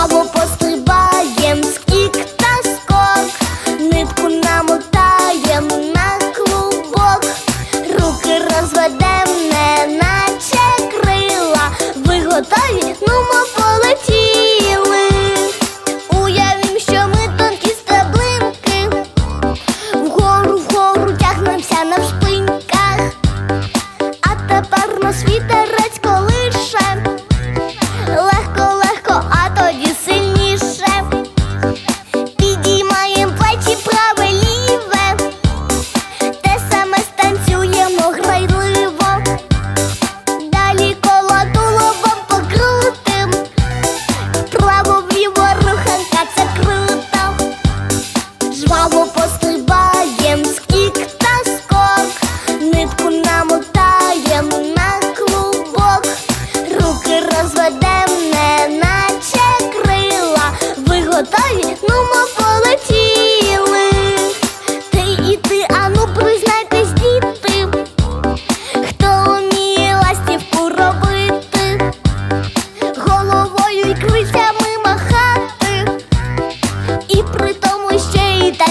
Albo poskrywamy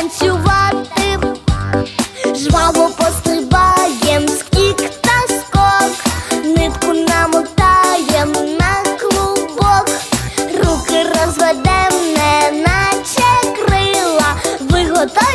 танцювати, жваво пострибаєм скік та скок, нитку намотаєм на клубок, руки розведем, не наче крила, вигота.